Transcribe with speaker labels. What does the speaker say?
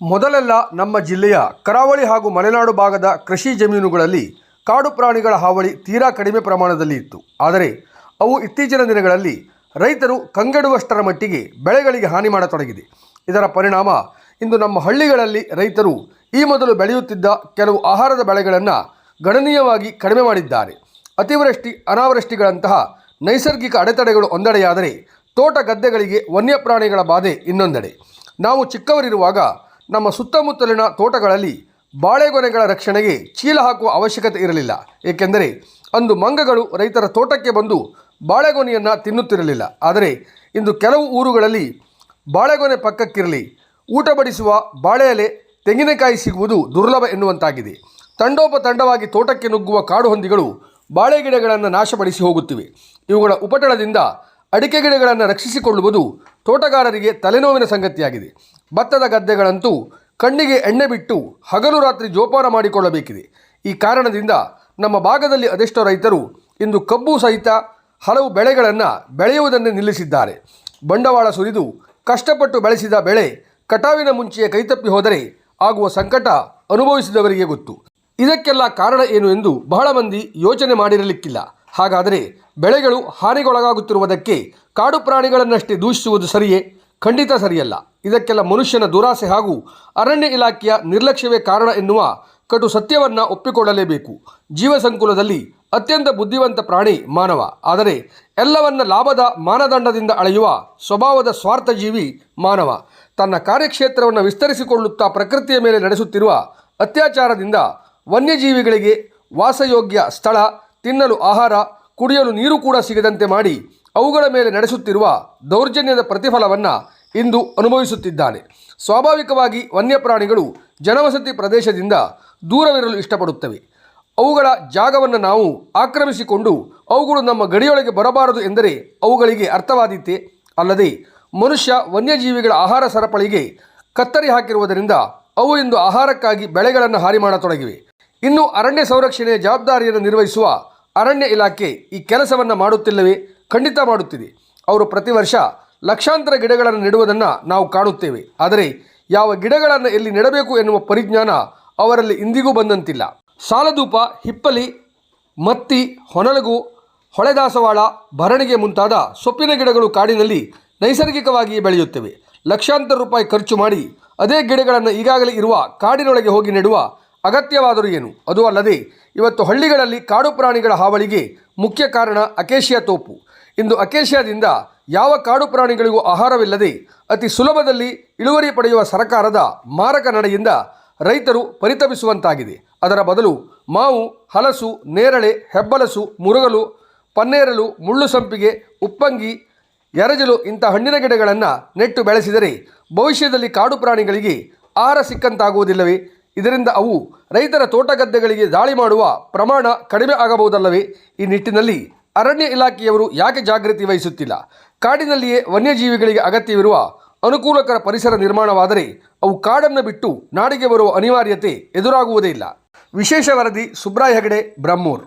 Speaker 1: ಮೊದಲೆಲ್ಲ ನಮ್ಮ ಜಿಲ್ಲೆಯ ಕರಾವಳಿ ಹಾಗೂ ಮಲೆನಾಡು ಭಾಗದ ಕೃಷಿ ಜಮೀನುಗಳಲ್ಲಿ ಕಾಡು ಪ್ರಾಣಿಗಳ ಹಾವಳಿ ತೀರಾ ಕಡಿಮೆ ಪ್ರಮಾಣದಲ್ಲಿ ಇತ್ತು. ಆದರೆ ಅವು ಇತ್ತೀಚಿನ ದಿನಗಳಲ್ಲಿ ರೈತರು ಕಂಗೆಡುವಷ್ಟರ ಮಟ್ಟಿಗೆ ಬೆಳೆಗಳಿಗೆ ಹಾನಿ ಮಾಡತೊಡಗಿದೆ. ಇದರ ಪರಿಣಾಮ ಇಂದು ನಮ್ಮ ಹಳ್ಳಿಗಳಲ್ಲಿ ರೈತರು ಈ ಮೊದಲು ಬೆಳೆಯುತ್ತಿದ್ದ ಕೆಲವು ಆಹಾರದ ಬೆಳೆಗಳನ್ನು ಗಣನೀಯವಾಗಿ ಕಡಿಮೆ ಮಾಡಿದ್ದಾರೆ. ಅತಿವೃಷ್ಟಿ, ಅನಾವೃಷ್ಟಿಗಳಂತಹ ನೈಸರ್ಗಿಕ ಅಡೆತಡೆಗಳು ಒಂದೆಡೆಯಾದರೆ ತೋಟ ಗದ್ದೆಗಳಿಗೆ ವನ್ಯಪ್ರಾಣಿಗಳ ಬಾಧೆ ಇನ್ನೊಂದೆಡೆ. ನಾವು ಚಿಕ್ಕವರಿರುವಾಗ ನಮ್ಮ ಸುತ್ತಮುತ್ತಲಿನ ತೋಟಗಳಲ್ಲಿ ಬಾಳೆಗೊನೆಗಳ ರಕ್ಷಣೆಗೆ ಚೀಲ ಹಾಕುವ ಅವಶ್ಯಕತೆ ಇರಲಿಲ್ಲ. ಏಕೆಂದರೆ ಅಂದು ಮಂಗಗಳು ರೈತರ ತೋಟಕ್ಕೆ ಬಂದು ಬಾಳೆಗೊನೆಯನ್ನು ತಿನ್ನುತ್ತಿರಲಿಲ್ಲ. ಆದರೆ ಇಂದು ಕೆಲವು ಊರುಗಳಲ್ಲಿ ಬಾಳೆಗೊನೆ ಪಕ್ಕಕ್ಕಿರಲಿ ಊಟ ಬಡಿಸುವ ಬಾಳೆ ಎಲೆ ತೆಂಗಿನಕಾಯಿ ಸಿಗುವುದು ದುರ್ಲಭ ಎನ್ನುವಂತಾಗಿದೆ. ತಂಡೋಪತಂಡವಾಗಿ ತೋಟಕ್ಕೆ ನುಗ್ಗುವ ಕಾಡು ಹೊಂದಿಗಳು ಬಾಳೆ ಗಿಡಗಳನ್ನು ನಾಶಪಡಿಸಿ ಹೋಗುತ್ತಿವೆ. ಇವುಗಳ ಉಪಟಳದಿಂದ ಅಡಿಕೆ ಗಿಡಗಳನ್ನು ರಕ್ಷಿಸಿಕೊಳ್ಳುವುದು ತೋಟಗಾರರಿಗೆ ತಲೆನೋವಿನ ಸಂಗತಿಯಾಗಿದೆ. ಭತ್ತದ ಗದ್ದೆಗಳಂತೂ ಕಣ್ಣಿಗೆ ಎಣ್ಣೆ ಬಿಟ್ಟು ಹಗಲು ರಾತ್ರಿ ಜೋಪಾನ ಮಾಡಿಕೊಳ್ಳಬೇಕಿದೆ. ಈ ಕಾರಣದಿಂದ ನಮ್ಮ ಭಾಗದಲ್ಲಿ ಅದೆಷ್ಟೋ ರೈತರು ಇಂದು ಕಬ್ಬು ಸಹಿತ ಹಲವು ಬೆಳೆಗಳನ್ನು ಬೆಳೆಯುವುದನ್ನೇ ನಿಲ್ಲಿಸಿದ್ದಾರೆ. ಬಂಡವಾಳ ಸುರಿದು ಕಷ್ಟಪಟ್ಟು ಬೆಳೆಸಿದ ಬೆಳೆ ಕಟಾವಿನ ಮುಂಚೆಯೇ ಕೈತಪ್ಪಿ ಹೋದರೆ ಆಗುವ ಸಂಕಟ ಅನುಭವಿಸಿದವರಿಗೆ ಗೊತ್ತು. ಇದಕ್ಕೆಲ್ಲ ಕಾರಣ ಏನು ಎಂದು ಬಹಳ ಮಂದಿ ಯೋಚನೆ ಮಾಡಿರಲಿಕ್ಕಿಲ್ಲ. ಹಾಗಾದರೆ ಬೆಳೆಗಳು ಹಾನಿಗೊಳಗಾಗುತ್ತಿರುವುದಕ್ಕೆ ಕಾಡು ಪ್ರಾಣಿಗಳನ್ನಷ್ಟೇ ದೂಷಿಸುವುದು ಸರಿಯೇ? ಖಂಡಿತ ಸರಿಯಲ್ಲ. ಇದಕ್ಕೆಲ್ಲ ಮನುಷ್ಯನ ದುರಾಸೆ ಹಾಗೂ ಅರಣ್ಯ ಇಲಾಖೆಯ ನಿರ್ಲಕ್ಷ್ಯವೇ ಕಾರಣ ಎನ್ನುವ ಕಟು ಸತ್ಯವನ್ನು ಒಪ್ಪಿಕೊಳ್ಳಲೇಬೇಕು. ಜೀವ ಸಂಕುಲದಲ್ಲಿ ಅತ್ಯಂತ ಬುದ್ಧಿವಂತ ಪ್ರಾಣಿ ಮಾನವ. ಆದರೆ ಎಲ್ಲವನ್ನ ಲಾಭದ ಮಾನದಂಡದಿಂದ ಅಳೆಯುವ ಸ್ವಭಾವದ ಸ್ವಾರ್ಥಜೀವಿ ಮಾನವ. ತನ್ನ ಕಾರ್ಯಕ್ಷೇತ್ರವನ್ನು ವಿಸ್ತರಿಸಿಕೊಳ್ಳುತ್ತಾ ಪ್ರಕೃತಿಯ ಮೇಲೆ ನಡೆಸುತ್ತಿರುವ ಅತ್ಯಾಚಾರದಿಂದ ವನ್ಯಜೀವಿಗಳಿಗೆ ವಾಸಯೋಗ್ಯ ಸ್ಥಳ ತಿನ್ನಲು ಆಹಾರ, ಕುಡಿಯಲು ನೀರು ಕೂಡ ಸಿಗದಂತೆ ಮಾಡಿ ಅವುಗಳ ಮೇಲೆ ನಡೆಸುತ್ತಿರುವ ದೌರ್ಜನ್ಯದ ಪ್ರತಿಫಲವನ್ನು ಇಂದು ಅನುಭವಿಸುತ್ತಿದ್ದಾನೆ. ಸ್ವಾಭಾವಿಕವಾಗಿ ವನ್ಯಪ್ರಾಣಿಗಳು ಜನವಸತಿ ಪ್ರದೇಶದಿಂದ ದೂರವಿರಲು ಇಷ್ಟಪಡುತ್ತವೆ. ಅವುಗಳ ಜಾಗವನ್ನು ನಾವು ಆಕ್ರಮಿಸಿಕೊಂಡು ಅವುಗಳು ನಮ್ಮ ಗಡಿಯೊಳಗೆ ಬರಬಾರದು ಎಂದರೆ ಅವುಗಳಿಗೆ ಅರ್ಥವಾದೀತೆ. ಅಲ್ಲದೆ ಮನುಷ್ಯ ವನ್ಯಜೀವಿಗಳ ಆಹಾರ ಸರಪಳಿಗೆ ಕತ್ತರಿ ಹಾಕಿರುವುದರಿಂದ ಅವು ಇಂದು ಆಹಾರಕ್ಕಾಗಿ ಬೆಳೆಗಳನ್ನು ಹಾರಿ ಮಾಡತೊಡಗಿವೆ. ಇನ್ನು ಅರಣ್ಯ ಸಂರಕ್ಷಣೆಯ ಜವಾಬ್ದಾರಿಯನ್ನು ನಿರ್ವಹಿಸುವ ಅರಣ್ಯ ಇಲಾಖೆ ಈ ಕೆಲಸವನ್ನು ಮಾಡುತ್ತಿಲ್ಲವೇ? ಖಂಡಿತ ಮಾಡುತ್ತಿದೆ. ಅವರು ಪ್ರತಿ ವರ್ಷ ಲಕ್ಷಾಂತರ ಗಿಡಗಳನ್ನು ನೆಡುವುದನ್ನು ನಾವು ಕಾಣುತ್ತೇವೆ. ಆದರೆ ಯಾವ ಗಿಡಗಳನ್ನು ಎಲ್ಲಿ ನೆಡಬೇಕು ಎನ್ನುವ ಪರಿಜ್ಞಾನ ಅವರಲ್ಲಿ ಇಂದಿಗೂ ಬಂದಂತಿಲ್ಲ. ಸಾಲದೂಪ ಹಿಪ್ಪಲಿ, ಮತ್ತಿ, ಹೊನಲಗು, ಹೊಳೆದಾಸವಾಳ, ಭರಣಿಗೆ ಮುಂತಾದ ಸೊಪ್ಪಿನ ಗಿಡಗಳು ಕಾಡಿನಲ್ಲಿ ನೈಸರ್ಗಿಕವಾಗಿ ಬೆಳೆಯುತ್ತವೆ. ಲಕ್ಷಾಂತರ ರೂಪಾಯಿ ಖರ್ಚು ಮಾಡಿ ಅದೇ ಗಿಡಗಳನ್ನು ಈಗಾಗಲೇ ಇರುವ ಕಾಡಿನೊಳಗೆ ಹೋಗಿ ನೆಡುವ ಅಗತ್ಯವಾದರೂ ಏನು? ಅದು ಅಲ್ಲದೆ, ಇವತ್ತು ಹಳ್ಳಿಗಳಲ್ಲಿ ಕಾಡು ಪ್ರಾಣಿಗಳ ಹಾವಳಿಗೆ ಮುಖ್ಯ ಕಾರಣ ಅಕೇಶಿಯಾ ತೋಪು. ಇಂದು ಅಕೇಶಿಯಾದಿಂದ ಯಾವ ಕಾಡು ಪ್ರಾಣಿಗಳಿಗೂ ಆಹಾರವಿಲ್ಲದೆ ಅತಿ ಸುಲಭದಲ್ಲಿ ಇಳುವರಿ ಪಡೆಯುವ ಸರ್ಕಾರದ ಮಾರಕ ನಡೆಯಿಂದ ರೈತರು ಪರಿತಪಿಸುವಂತಾಗಿದೆ. ಅದರ ಬದಲು ಮಾವು, ಹಲಸು, ನೇರಳೆ, ಹೆಬ್ಬಲಸು, ಮುರುಗಲು, ಪನ್ನೇರಲು, ಮುಳ್ಳು ಸಂಪಿಗೆ, ಉಪ್ಪಂಗಿ, ಎರಜಲು ಇಂಥ ಹಣ್ಣಿನ ಗಿಡಗಳನ್ನು ನೆಟ್ಟು ಬೆಳೆಸಿದರೆ ಭವಿಷ್ಯದಲ್ಲಿ ಕಾಡು ಪ್ರಾಣಿಗಳಿಗೆ ಆಹಾರ ಸಿಕ್ಕಂತಾಗುವುದಿಲ್ಲವೇ? ಇದರಿಂದ ಅವು ರೈತರ ತೋಟಗದ್ದೆಗಳಿಗೆ ದಾಳಿ ಮಾಡುವ ಪ್ರಮಾಣ ಕಡಿಮೆ ಆಗಬಹುದಲ್ಲವೇ? ಈ ನಿಟ್ಟಿನಲ್ಲಿ ಅರಣ್ಯ ಇಲಾಖೆಯವರು ಯಾಕೆ ಜಾಗೃತಿ ವಹಿಸುತ್ತಿಲ್ಲ? ಕಾಡಿನಲ್ಲಿಯೇ ವನ್ಯಜೀವಿಗಳಿಗೆ ಅಗತ್ಯವಿರುವ ಅನುಕೂಲಕರ ಪರಿಸರ ನಿರ್ಮಾಣವಾದರೆ ಅವು ಕಾಡನ್ನು ಬಿಟ್ಟು ನಾಡಿಗೆ ಬರುವ ಅನಿವಾರ್ಯತೆ ಎದುರಾಗುವುದೇ ಇಲ್ಲ. ವಿಶೇಷ ವರದಿ ಸುಬ್ರಾಯ್ ಹೆಗಡೆ, ಬ್ರಹ್ಮೂರ್.